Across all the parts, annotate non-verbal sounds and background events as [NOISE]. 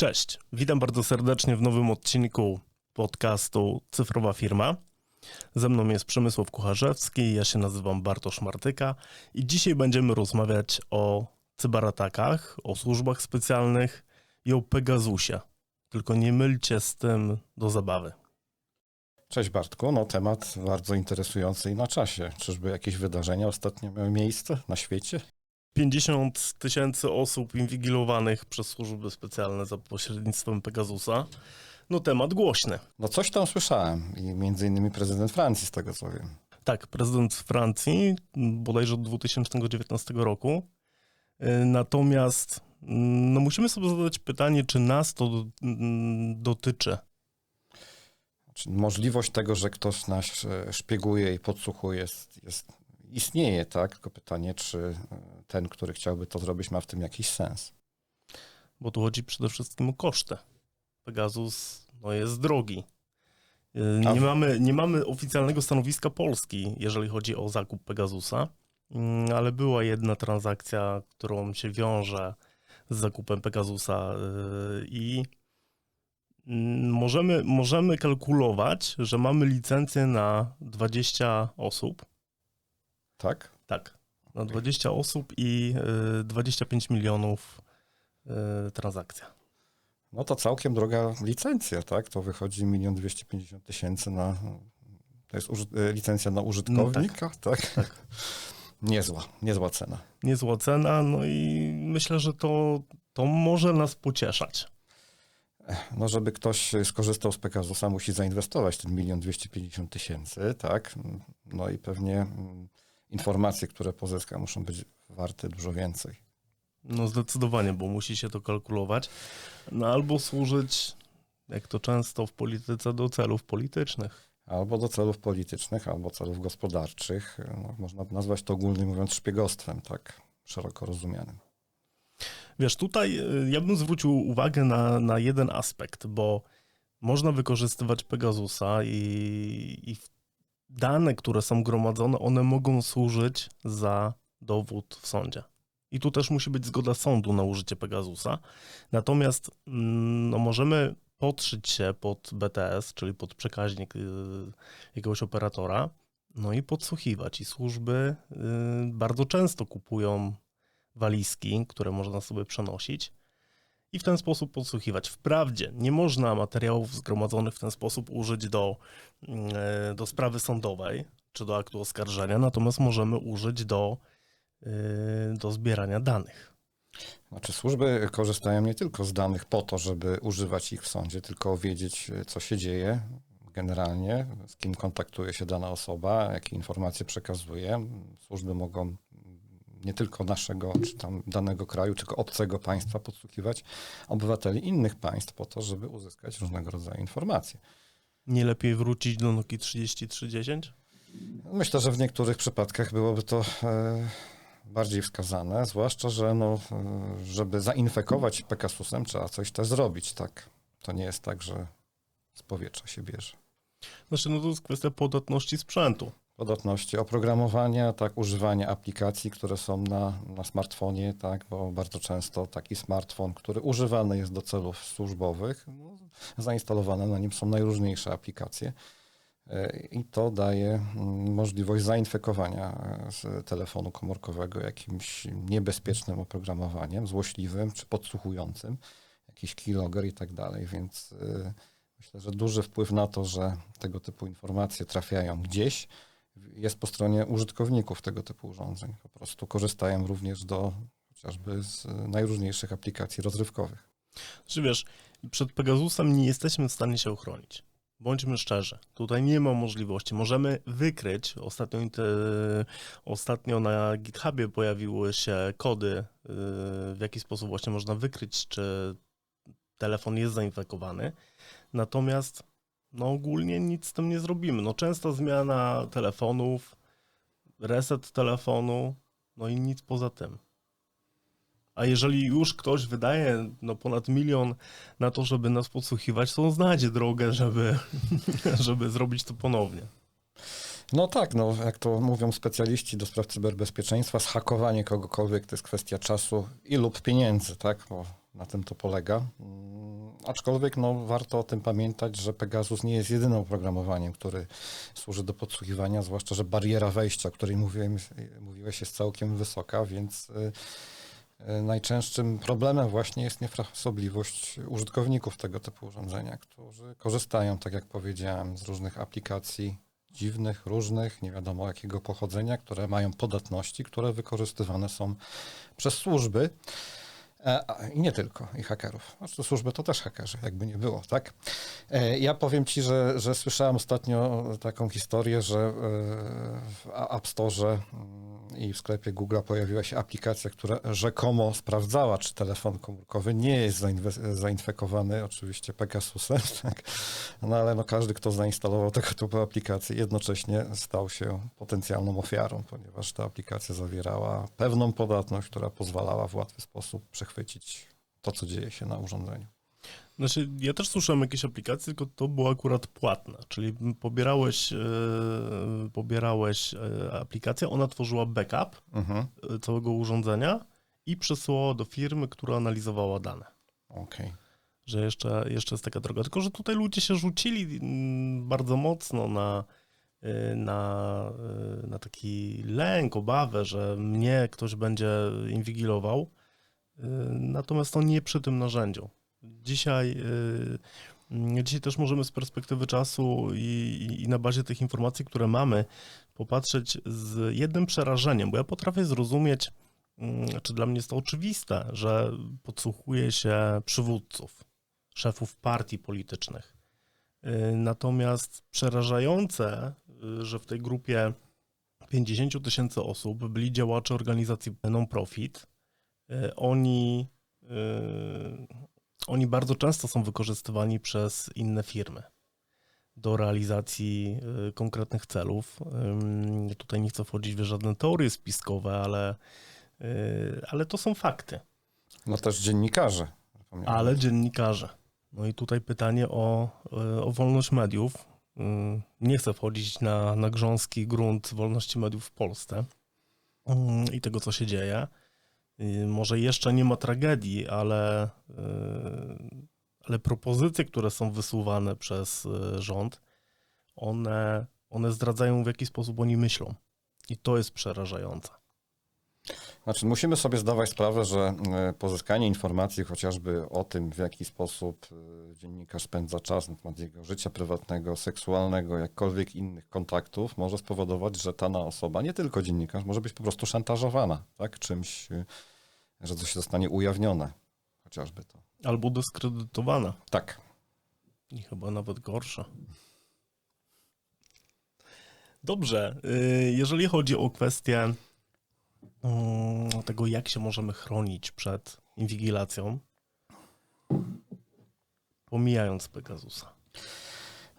Cześć, witam bardzo serdecznie w nowym odcinku podcastu Cyfrowa Firma. Ze mną jest Przemysław Kucharzewski, ja się nazywam Bartosz Martyka i dzisiaj będziemy rozmawiać o cyberatakach, o służbach specjalnych i o Pegasusie. Tylko nie mylcie z tym do zabawy. Cześć Bartku, no temat bardzo interesujący i na czasie. Czyżby jakieś wydarzenia ostatnio miały miejsce na świecie? 50 tysięcy osób inwigilowanych przez służby specjalne za pośrednictwem Pegasusa. No temat głośny. No coś tam słyszałem i między innymi prezydent Francji z tego co wiem. Tak, prezydent Francji, bodajże od 2019 roku. Y, Natomiast mm, no musimy sobie zadać pytanie, czy nas to mm, dotyczy. Możliwość tego, że ktoś nas e, szpieguje i podsłuchuje jest, jest, istnieje, tak? Tylko pytanie, czy e, ten, który chciałby to zrobić, ma w tym jakiś sens. Bo tu chodzi przede wszystkim o koszty. Pegasus no, jest drogi. Y, A Nie mamy, nie mamy oficjalnego stanowiska Polski, jeżeli chodzi o zakup Pegasusa, Mm, ale była jedna transakcja, którą się wiąże z zakupem Pegasusa y, i mm, możemy, możemy kalkulować, że mamy licencję na 20 osób. Tak? Tak, na 20 osób i y, 25 milionów y, transakcja. No to całkiem droga licencja, tak? To wychodzi 1 250 tysięcy na... To jest e, licencja na użytkownika, tak? tak. Niezła, niezła cena. niezła cena, no i myślę, że to, to może nas pocieszać. No, żeby ktoś skorzystał z Pegasusa, musi zainwestować ten milion 250 tysięcy, tak? No i pewnie mm, informacje, które pozyska, muszą być warte dużo więcej. No zdecydowanie, bo musi się to kalkulować. No albo służyć, jak to często w polityce, do celów politycznych. Albo do celów politycznych, albo celów gospodarczych. No, można nazwać to ogólnie mówiąc szpiegostwem, tak szeroko rozumianym. Wiesz, tutaj y, ja bym zwrócił uwagę na, na jeden aspekt, bo można wykorzystywać Pegasusa i, i dane, które są gromadzone, one mogą służyć za dowód w sądzie. I tu też musi być zgoda sądu na użycie Pegasusa. Natomiast mm, no, możemy podszyć się pod BTS, czyli pod przekaźnik y, jakiegoś operatora, no i podsłuchiwać. I służby y, bardzo często kupują walizki, które można sobie przenosić i w ten sposób podsłuchiwać. Wprawdzie nie można materiałów zgromadzonych w ten sposób użyć do, mm, do sprawy sądowej czy do aktu oskarżenia, natomiast możemy użyć do, y, do zbierania danych. Znaczy służby korzystają nie tylko z danych po to, żeby używać ich w sądzie, tylko wiedzieć, co się dzieje generalnie, z kim kontaktuje się dana osoba, jakie informacje przekazuje. Służby mogą nie tylko naszego, czy tam danego kraju, tylko obcego państwa podsłuchiwać obywateli innych państw po to, żeby uzyskać różnego rodzaju informacje. Nie lepiej wrócić do Nokii 3310? Myślę, że w niektórych przypadkach byłoby to e, bardziej wskazane, zwłaszcza, że no, e, żeby zainfekować Pegasusem trzeba coś też zrobić, tak? To nie jest tak, że z powietrza się bierze. Znaczy, no to jest kwestia podatności sprzętu. Podatności oprogramowania, tak, używania aplikacji, które są na, na smartfonie, tak, bo bardzo często taki smartfon, który używany jest do celów służbowych, no, zainstalowane na nim są najróżniejsze aplikacje. E, I to daje mm, możliwość zainfekowania e, telefonu komórkowego jakimś niebezpiecznym oprogramowaniem, złośliwym czy podsłuchującym, jakiś keylogger i tak dalej, więc e, myślę, że duży wpływ na to, że tego typu informacje trafiają gdzieś, jest po stronie użytkowników tego typu urządzeń. Po prostu korzystają również do chociażby z najróżniejszych aplikacji rozrywkowych. Że wiesz, przed Pegasusem nie jesteśmy w stanie się ochronić. Bądźmy szczerzy, tutaj nie ma możliwości. Możemy wykryć, ostatnio, ostatnio na GitHubie pojawiły się kody, yy, w jaki sposób właśnie można wykryć, czy telefon jest zainfekowany. Natomiast no ogólnie nic z tym nie zrobimy. No częsta zmiana telefonów, reset telefonu, no i nic poza tym. A jeżeli już ktoś wydaje no, ponad milion na to, żeby nas podsłuchiwać, to on znajdzie drogę, żeby, [LAUGHS] żeby zrobić to ponownie. No tak, no jak to mówią specjaliści do spraw cyberbezpieczeństwa, zhakowanie kogokolwiek to jest kwestia czasu i lub pieniędzy, tak, bo na tym to polega. Aczkolwiek no, warto o tym pamiętać, że Pegasus nie jest jedynym oprogramowaniem, który służy do podsłuchiwania, zwłaszcza, że bariera wejścia, o której mówiłem, mówiłeś, jest całkiem wysoka, więc y, y, najczęstszym problemem właśnie jest niefrasobliwość użytkowników tego typu urządzenia, którzy korzystają, tak jak powiedziałem, z różnych aplikacji dziwnych, różnych, nie wiadomo jakiego pochodzenia, które mają podatności, które wykorzystywane są przez służby. E, I nie tylko, i hakerów. Znaczy, służby to też hakerzy, jakby nie było, tak? E, ja powiem ci, że, że słyszałem ostatnio taką historię, że e, w App Store mm, i w sklepie Google pojawiła się aplikacja, która rzekomo sprawdzała, czy telefon komórkowy nie jest zainfekowany, oczywiście Pegasusem, [LAUGHS] tak? no ale no każdy, kto zainstalował tego typu aplikację, jednocześnie stał się potencjalną ofiarą, ponieważ ta aplikacja zawierała pewną podatność, która pozwalała w łatwy sposób przechwycić przechwycić to, co dzieje się na urządzeniu. Znaczy, ja też słyszałem jakieś aplikacje, tylko to było akurat płatne, czyli pobierałeś, yy, pobierałeś yy, aplikację, ona tworzyła backup mhm. całego urządzenia i przesyłała do firmy, która analizowała dane. Okej. Okay. Że jeszcze, jeszcze jest taka droga. Tylko, że tutaj ludzie się rzucili mm, bardzo mocno na, na, na taki lęk, obawę, że mnie ktoś będzie inwigilował natomiast to nie przy tym narzędziu. Dzisiaj, y, dzisiaj też możemy z perspektywy czasu i, i na bazie tych informacji, które mamy, popatrzeć z jednym przerażeniem, bo ja potrafię zrozumieć, mm, czy dla mnie jest to oczywiste, że podsłuchuje się przywódców, szefów partii politycznych. Y, natomiast przerażające, że w tej grupie 50 tysięcy osób byli działacze organizacji non-profit, oni, e, oni bardzo często są wykorzystywani przez inne firmy do realizacji e, konkretnych celów. Tutaj nie chcę wchodzić w żadne teorie spiskowe, ale, ale to są fakty. No też dziennikarze. Ale dziennikarze. No i tutaj pytanie o, o wolność mediów. Nie chcę wchodzić na, na grząski grunt wolności mediów w Polsce i tego, co się dzieje. Y, może jeszcze nie ma tragedii, ale, y, ale propozycje, które są wysuwane przez y, rząd, one, one zdradzają w jaki sposób oni myślą. I to jest przerażające. Znaczy, musimy sobie zdawać sprawę, że pozyskanie informacji chociażby o tym, w jaki sposób dziennikarz spędza czas na temat jego życia prywatnego, seksualnego, jakkolwiek innych kontaktów, może spowodować, że dana osoba, nie tylko dziennikarz, może być po prostu szantażowana tak, czymś że coś zostanie ujawnione, chociażby to. Albo dyskredytowane. Tak. I chyba nawet gorsze. Dobrze, y, jeżeli chodzi o kwestię tego, jak się możemy chronić przed inwigilacją, pomijając Pegasusa.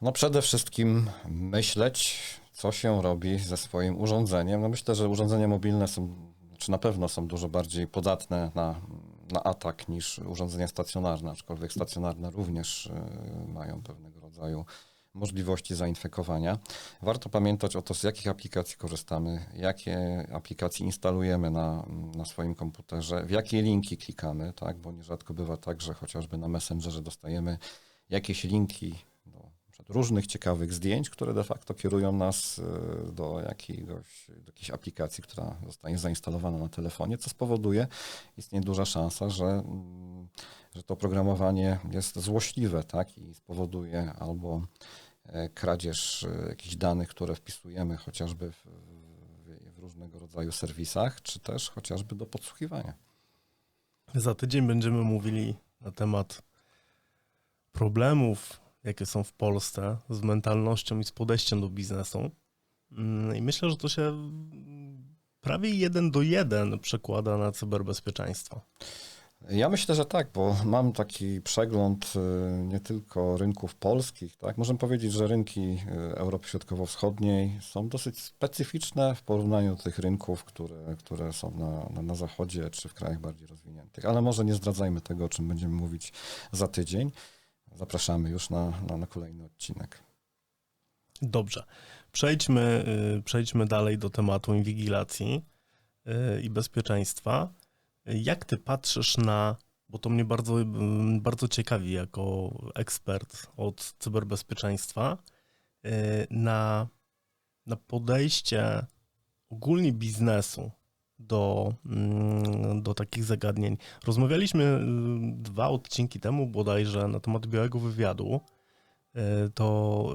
No przede wszystkim myśleć, co się robi ze swoim urządzeniem. No myślę, że urządzenia mobilne są czy na pewno są dużo bardziej podatne na, na atak niż urządzenia stacjonarne, aczkolwiek stacjonarne również y, mają pewnego rodzaju możliwości zainfekowania. Warto pamiętać o to, z jakich aplikacji korzystamy, jakie aplikacje instalujemy na, na swoim komputerze, w jakie linki klikamy, tak? bo nierzadko bywa tak, że chociażby na Messengerze dostajemy jakieś linki różnych ciekawych zdjęć, które de facto kierują nas e, do, jakiegoś, do jakiejś aplikacji, która zostanie zainstalowana na telefonie, co spowoduje, istnieje duża szansa, że, mm, że to oprogramowanie jest złośliwe tak, i spowoduje albo e, kradzież e, jakichś danych, które wpisujemy chociażby w, w różnego rodzaju serwisach, czy też chociażby do podsłuchiwania. Za tydzień będziemy mówili na temat problemów jakie są w Polsce z mentalnością i z podejściem do biznesu. Mm, I myślę, że to się prawie jeden do jeden przekłada na cyberbezpieczeństwo. Ja myślę, że tak, bo mam taki przegląd y, nie tylko rynków polskich, tak? Możemy powiedzieć, że rynki y, Europy Środkowo-Wschodniej są dosyć specyficzne w porównaniu do tych rynków, które, które są na, na, na zachodzie czy w krajach bardziej rozwiniętych. Ale może nie zdradzajmy tego, o czym będziemy mówić za tydzień zapraszamy już na, na, na kolejny odcinek. Dobrze. Przejdźmy, y, przejdźmy dalej do tematu inwigilacji y, i bezpieczeństwa. Jak ty patrzysz na bo to mnie bardzo, mm, bardzo ciekawi jako ekspert od cyberbezpieczeństwa, y, na, na podejście ogólnie biznesu do, mm, do takich zagadnień. Rozmawialiśmy y, dwa odcinki temu bodajże na temat białego wywiadu. Y, To,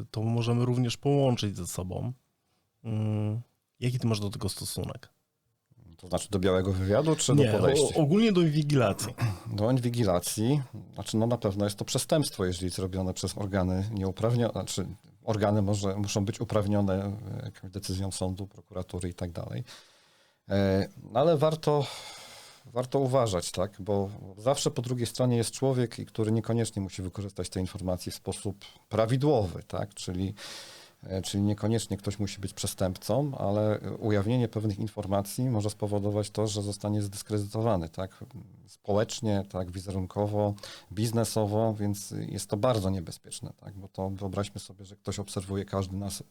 y, to możemy również połączyć ze sobą. Jaki ty masz do tego stosunek? To znaczy do białego wywiadu, czy Nie, do podejścia? ogólnie do inwigilacji. [CLEARS THROAT] Do inwigilacji, znaczy no na pewno jest to przestępstwo, jeżeli jest robione przez organy nieuprawnione, znaczy organy może, muszą być uprawnione e, jakąś decyzją sądu, prokuratury i tak dalej. E, no Ale warto, warto uważać, tak, bo zawsze po drugiej stronie jest człowiek, który niekoniecznie musi wykorzystać te informacje w sposób prawidłowy, tak, czyli Czyli niekoniecznie ktoś musi być przestępcą, ale ujawnienie pewnych informacji może spowodować to, że zostanie zdyskredytowany, tak? Społecznie, tak, wizerunkowo, biznesowo, więc jest to bardzo niebezpieczne, tak? Bo to wyobraźmy sobie, że ktoś obserwuje każdy nas,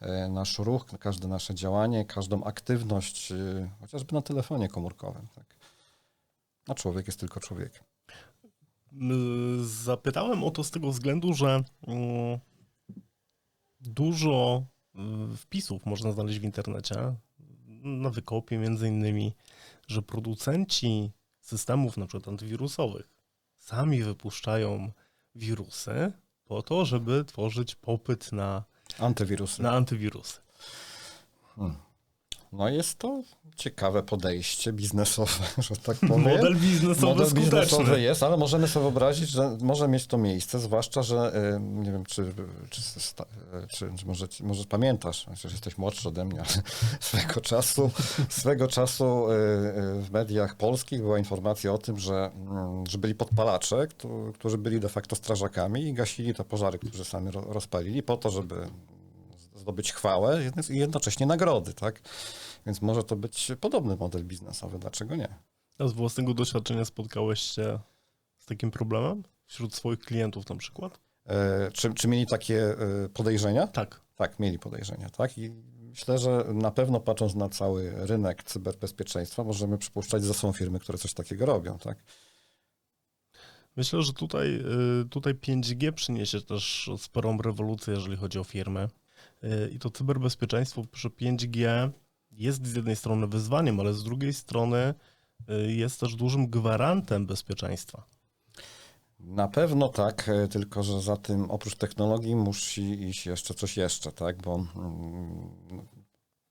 e, nasz ruch, każde nasze działanie, każdą aktywność, e, chociażby na telefonie komórkowym, tak? A człowiek jest tylko człowiekiem. Y, Zapytałem o to z tego względu, że mm, dużo y, wpisów można znaleźć w internecie, na wykopie między innymi, że producenci systemów na przykład antywirusowych sami wypuszczają wirusy po to, żeby tworzyć popyt na, Antywirusy. na antywirusy. No jest to ciekawe podejście biznesowe, [LAUGHS] że tak powiem. Model biznesowy Model skuteczny. biznesowy jest, ale możemy sobie wyobrazić, że może mieć to miejsce, zwłaszcza, że y, nie wiem, czy, czy, y, czy, czy może, może pamiętasz, chociaż jesteś młodszy ode mnie, ale [LAUGHS] swego czasu, swego czasu y, w mediach polskich była informacja o tym, że, mm, że byli podpalacze, któ- którzy byli de facto strażakami i gasili te pożary, które sami ro- rozpalili po to, żeby zdobyć chwałę i jednocześnie nagrody, tak? Więc może to być podobny model biznesowy, dlaczego nie? A z własnego doświadczenia spotkałeś się z takim problemem wśród swoich klientów na przykład? E, czy, czy mieli takie e, podejrzenia? Tak. Tak, mieli podejrzenia, tak? I myślę, że na pewno patrząc na cały rynek cyberbezpieczeństwa, możemy przypuszczać, że są firmy, które coś takiego robią, tak? Myślę, że tutaj, y, tutaj 5G przyniesie też sporą rewolucję, jeżeli chodzi o firmy. Y, I to cyberbezpieczeństwo przy 5G jest z jednej strony wyzwaniem, ale z drugiej strony y, jest też dużym gwarantem bezpieczeństwa. Na pewno tak, e, tylko że za tym oprócz technologii musi iść jeszcze coś jeszcze, tak? Bo mm,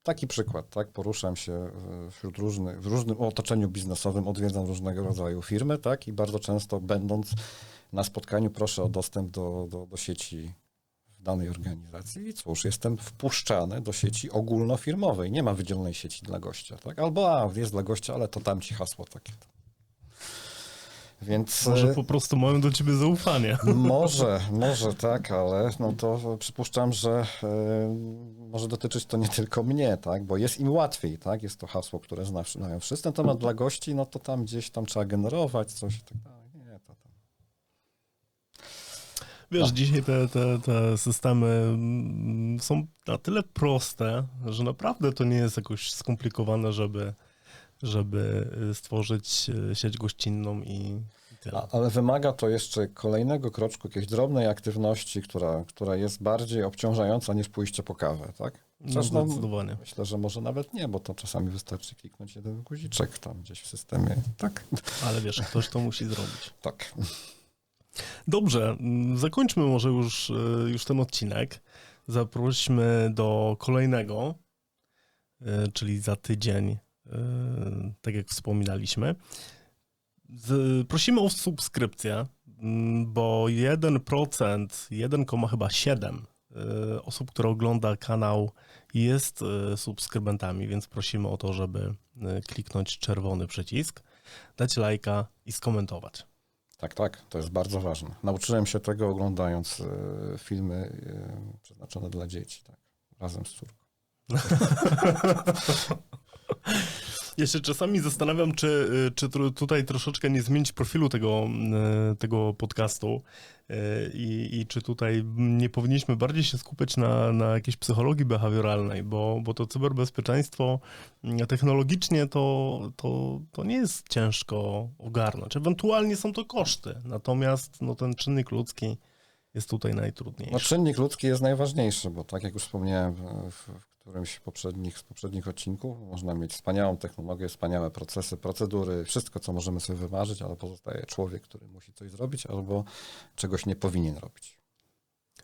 taki przykład, tak? Poruszam się e, wśród różnych, w różnym otoczeniu biznesowym, odwiedzam różnego rodzaju firmy, tak? I bardzo często będąc na spotkaniu proszę o dostęp do, do, do sieci danej organizacji i cóż, jestem wpuszczany do sieci ogólnofirmowej. Nie ma wydzielnej sieci dla gościa, tak? Albo a, jest dla gościa, ale to tam ci hasło takie. Więc Może e, po prostu mają do ciebie zaufanie. [LAUGHS] może, może tak, ale no to przypuszczam, że e, może dotyczyć to nie tylko mnie, tak, bo jest im łatwiej, tak, jest to hasło, które zna, znają wszyscy, natomiast dla gości, no to tam gdzieś tam trzeba generować coś i tak dalej. Nie, to tam. Wiesz, dzisiaj te, te, te systemy mm, są na tyle proste, że naprawdę to nie jest jakoś skomplikowane, żeby, żeby stworzyć y, sieć gościnną i. A, ale wymaga to jeszcze kolejnego kroczku, jakiejś drobnej aktywności, która, która jest bardziej obciążająca niż pójście po kawę, tak? Chociaż no, zdecydowanie. myślę, że może nawet nie, bo to czasami wystarczy kliknąć jeden guziczek tam gdzieś w systemie. Tak, Ale wiesz, ktoś to musi zrobić. tak. Dobrze, mm, zakończmy może już, y, już ten odcinek. Zaprośmy do kolejnego, y, czyli za tydzień, y, tak jak wspominaliśmy. Prosimy o subskrypcję, mm, bo 1%, 1,7% y, osób, które ogląda kanał jest subskrybentami, więc prosimy o to, żeby kliknąć czerwony przycisk, dać lajka i skomentować. Tak, tak, to jest bardzo ważne. Nauczyłem się tego oglądając e, filmy e, przeznaczone dla dzieci, tak, razem z córką. [LAUGHS] Ja się czasami zastanawiam, czy, y, czy tutaj troszeczkę nie zmienić profilu tego, y, tego podcastu y, i, i czy tutaj nie powinniśmy bardziej się skupiać na, na jakiejś psychologii behawioralnej, bo, bo to cyberbezpieczeństwo y, technologicznie to, to, to nie jest ciężko ogarnąć. Ewentualnie są to koszty, natomiast no, ten czynnik ludzki jest tutaj najtrudniejszy. No, czynnik ludzki jest najważniejszy, bo tak jak już wspomniałem w, którymś poprzednich, z poprzednich odcinków, można mieć wspaniałą technologię, wspaniałe procesy, procedury, wszystko, co możemy sobie wymarzyć, ale pozostaje człowiek, który musi coś zrobić albo czegoś nie powinien robić.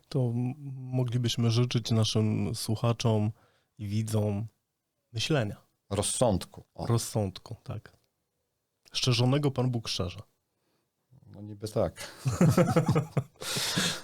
to moglibyśmy życzyć naszym słuchaczom i widzom myślenia, Rozsądku. O, rozsądku, tak. Szczerzonego Pan Bóg szczerze. no niby tak. [LAUGHS]